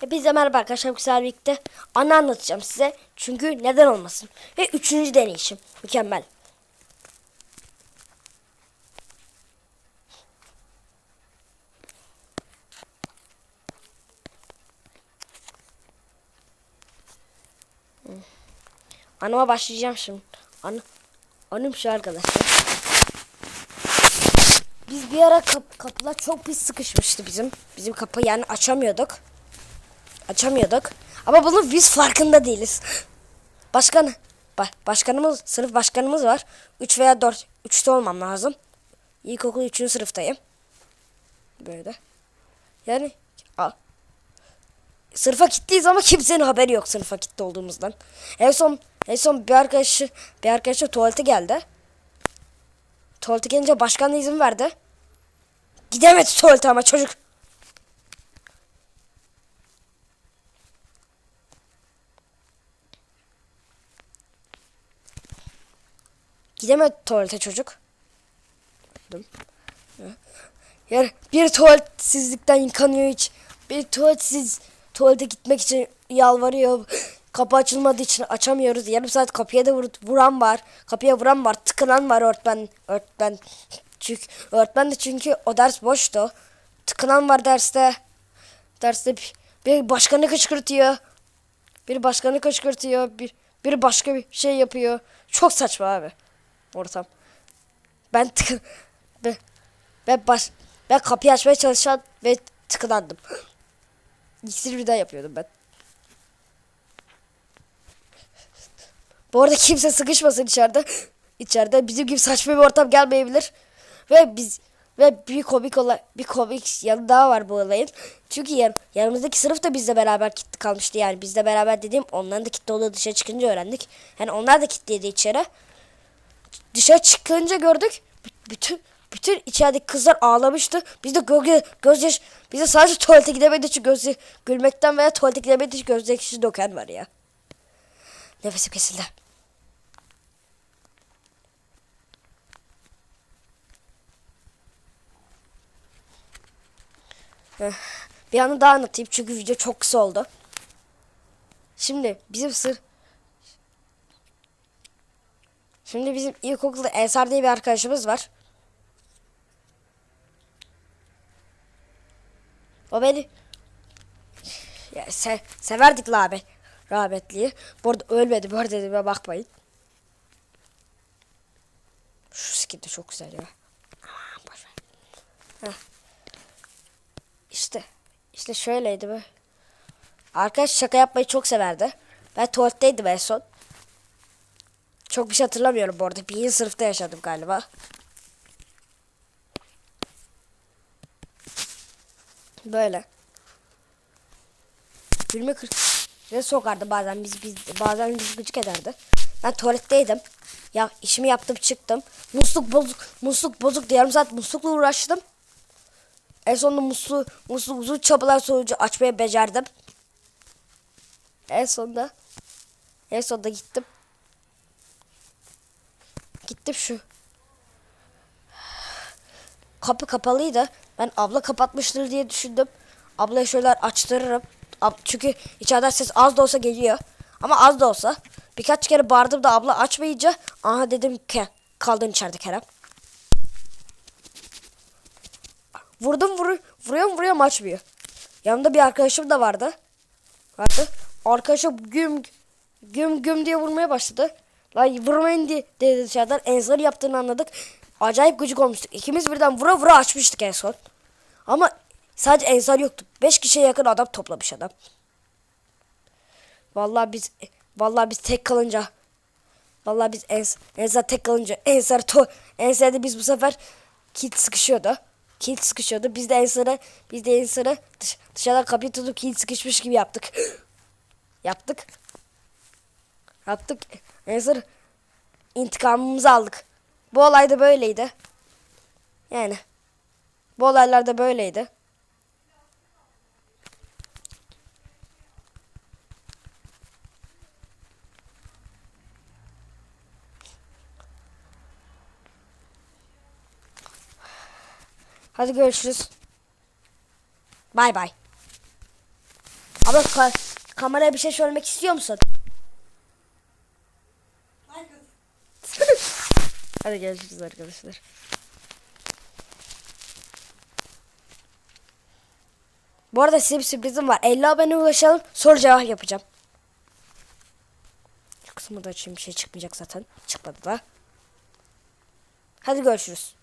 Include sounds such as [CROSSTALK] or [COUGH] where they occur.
Hepinize merhaba arkadaşlar. Güzel birlikte anı anlatacağım size. Çünkü neden olmasın. Ve üçüncü deneyişim. Mükemmel. Hmm. Anıma başlayacağım şimdi. Anı, anım şu arkadaşlar. Biz bir ara kap, kapılar çok pis sıkışmıştı bizim. Bizim kapı yani açamıyorduk. Açamıyorduk. Ama bunun biz farkında değiliz. Başkan ba- başkanımız sınıf başkanımız var. 3 veya 4 3'te olmam lazım. İlkokul 3. sınıftayım. Böyle. Yani a, sınıfa kilitliyiz ama kimsenin haberi yok sınıfa kilitli olduğumuzdan. En son en son bir arkadaşı bir arkadaşı tuvalete geldi. Tuvalete gelince başkan izin verdi. Gidemedi tuvalete ama çocuk. Gidemedi tuvalete çocuk. Yani bir tuvaletsizlikten yıkanıyor hiç. Bir tuvaletsiz tuvalete gitmek için yalvarıyor. Kapı açılmadığı için açamıyoruz. Yarım saat kapıya da vur- vuran var. Kapıya vuran var. Tıkınan var öğretmen. Öğretmen. Çünkü öğretmen de çünkü o ders boştu. Tıkınan var derste. Derste bir, bir başkanı kışkırtıyor. Bir başkanı kışkırtıyor. Bir, bir başka bir şey yapıyor. Çok saçma abi. Ortam. Ben tıkı... Ben, ben, baş, ben kapıyı açmaya çalışan ve tıkılandım. [GASPS] İkisini birden yapıyordum ben. Bu arada kimse sıkışmasın içeride. [GASPS] İçeride bizim gibi saçma bir ortam gelmeyebilir. Ve biz ve bir komik olay, bir komik yanı daha var bu olayın. Çünkü yan, yanımızdaki sınıf da bizle beraber kilitli kalmıştı. Yani bizle beraber dediğim onların da kilitli olduğu dışarı çıkınca öğrendik. Yani onlar da kilitliydi içeri. Dışarı çıkınca gördük. Bütün bütün içerideki kızlar ağlamıştı. Biz de göz, gözyaş biz de sadece tuvalete gidemediği için göz gülmekten veya tuvalete gidemediği için gözyaşı döken var ya. Nefesim kesildi. Eh, Bir anı daha anlatayım çünkü video çok kısa oldu. Şimdi bizim sır Şimdi bizim ilkokulda Ensar diye bir arkadaşımız var. O beni ya, se severdik abi. Rahmetliyi. Bu arada ölmedi. Bu arada dediğime bakmayın. Şu skin de çok güzel ya. Aman. İşte. İşte şöyleydi be. Arkadaş şaka yapmayı çok severdi. Ben tuvaletteydim en son. Çok bir şey hatırlamıyorum bu arada. Birinci sınıfta yaşadım galiba. Böyle. Gülme kır ve sokardı bazen biz, biz bazen bizi gıcık ederdi. Ben tuvaletteydim. Ya işimi yaptım çıktım. Musluk bozuk musluk bozuk diye yarım saat muslukla uğraştım. En sonunda musluğu musluk uzun çabalar sonucu açmaya becerdim. En sonunda en sonunda gittim. Gittim şu. Kapı kapalıydı. Ben abla kapatmıştır diye düşündüm. Ablaya şöyle açtırırım. Çünkü içeriden ses az da olsa geliyor. Ama az da olsa. Birkaç kere bağırdım da abla açmayınca aha dedim ki kaldın içeride Kerem. Vurdum vuru, vuruyorum vuruyorum açmıyor. Yanımda bir arkadaşım da vardı. Vardı. Arkadaşım güm güm güm diye vurmaya başladı. Lan vurmayın diye dedi dışarıdan. Ensar yaptığını anladık. Acayip gıcık olmuştuk. İkimiz birden vura vura açmıştık en son. Ama sadece Ensar yoktu. Beş kişiye yakın adam toplamış adam. Vallahi biz vallahi biz tek kalınca vallahi biz ens, Ensar tek kalınca Ensar to Ensar'da biz bu sefer kilit sıkışıyordu. Kilit sıkışıyordu. Biz de Ensar'a biz de Ensar'a dış, dışarıdan kapıyı tutup kilit sıkışmış gibi yaptık. [GASPS] yaptık. Yaptık. Ensar intikamımızı aldık. Bu olay da böyleydi. Yani bu olaylar da böyleydi. Hadi görüşürüz. Bay bay. Abla ka- kameraya bir şey söylemek istiyor musun? Hadi görüşürüz arkadaşlar. Bu arada size bir sürprizim var. 50 abone ulaşalım. Soru cevap yapacağım. Şu kısmı da açayım. Bir şey çıkmayacak zaten. Çıkmadı da. Hadi görüşürüz.